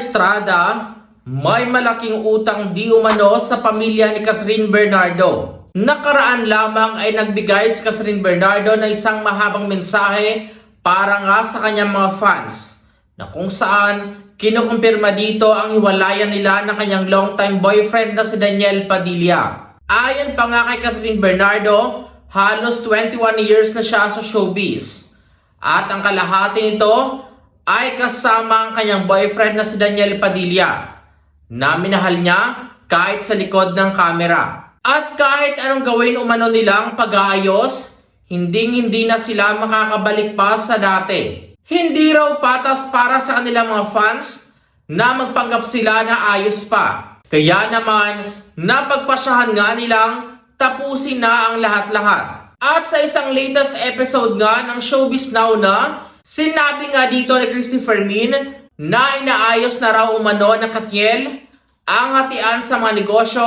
Estrada, may malaking utang di umano sa pamilya ni Catherine Bernardo. Nakaraan lamang ay nagbigay si Catherine Bernardo ng isang mahabang mensahe para nga sa kanyang mga fans na kung saan kinukumpirma dito ang hiwalayan nila ng kanyang longtime boyfriend na si Daniel Padilla. Ayon pa nga kay Catherine Bernardo, halos 21 years na siya sa showbiz. At ang kalahati nito ay kasama ang kanyang boyfriend na si Daniel Padilla na minahal niya kahit sa likod ng kamera. At kahit anong gawin umano nilang pag-aayos, hinding hindi na sila makakabalik pa sa dati. Hindi raw patas para sa kanilang mga fans na magpanggap sila na ayos pa. Kaya naman, napagpasyahan nga nilang tapusin na ang lahat-lahat. At sa isang latest episode nga ng Showbiz Now na, sinabi nga dito ni Christopher Min na inaayos na raw umano ng Kathiel ang hatian sa mga negosyo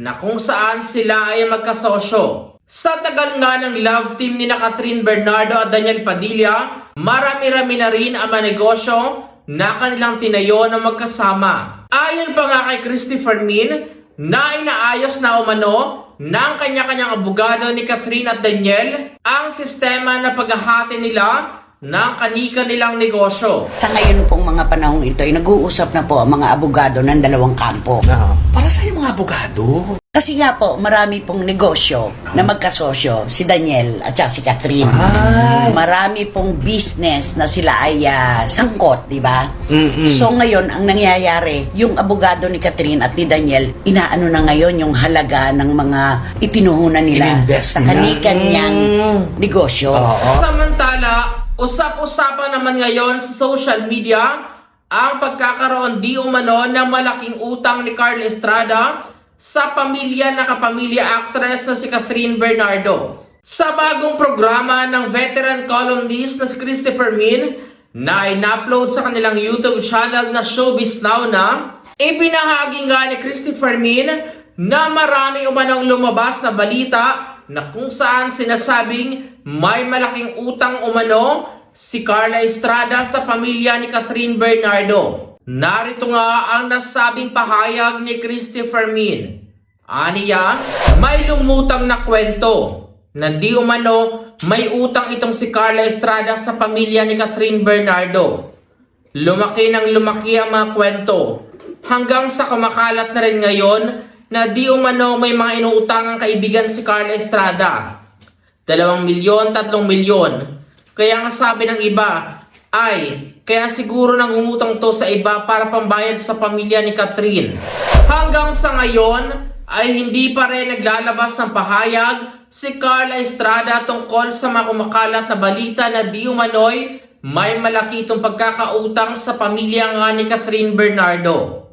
na kung saan sila ay magkasosyo. Sa tagal nga ng love team ni na Catherine Bernardo at Daniel Padilla, marami-rami na rin ang mga negosyo na kanilang tinayo na magkasama. Ayon pa nga kay Christopher Min, na inaayos na umano ng kanya-kanyang abogado ni Catherine at Daniel ang sistema na paghahati nila ng kanika nilang negosyo. Sa ngayon pong mga panahong ito ay nag-uusap na po ang mga abogado ng dalawang kampo. Na, para sa mga abogado. Kasi nga po, marami pong negosyo na magkasosyo, si Daniel at si Catherine. Ay. Marami pong business na sila ay ah, sangkot, di ba? Mm-mm. So ngayon, ang nangyayari, yung abogado ni Catherine at ni Daniel, inaano na ngayon yung halaga ng mga ipinuhunan nila Ininvest sa nila. kanilang Mm. negosyo. Oo. Samantala, usap-usapan naman ngayon sa social media ang pagkakaroon di umano ng malaking utang ni Carl Estrada sa pamilya na kapamilya actress na si Catherine Bernardo. Sa bagong programa ng veteran columnist na si Christopher Min na in-upload sa kanilang YouTube channel na Showbiz Now na, ibinahagi nga ni Christopher Min na marami umanong lumabas na balita na kung saan sinasabing may malaking utang umano si Carla Estrada sa pamilya ni Catherine Bernardo. Narito nga ang nasabing pahayag ni Christopher Min. Aniya, may lumutang na kwento na di umano may utang itong si Carla Estrada sa pamilya ni Catherine Bernardo. Lumaki ng lumaki ang mga kwento hanggang sa kumakalat na rin ngayon na di umano may mga inuutang ang kaibigan si Carla Estrada. Dalawang milyon, tatlong milyon. Kaya nga sabi ng iba, ay, kaya siguro nangungutang to sa iba para pambayad sa pamilya ni Catherine. Hanggang sa ngayon, ay hindi pa rin naglalabas ng pahayag si Carla Estrada tungkol sa mga kumakalat na balita na di umano'y may malaki itong pagkakautang sa pamilya nga ni Catherine Bernardo.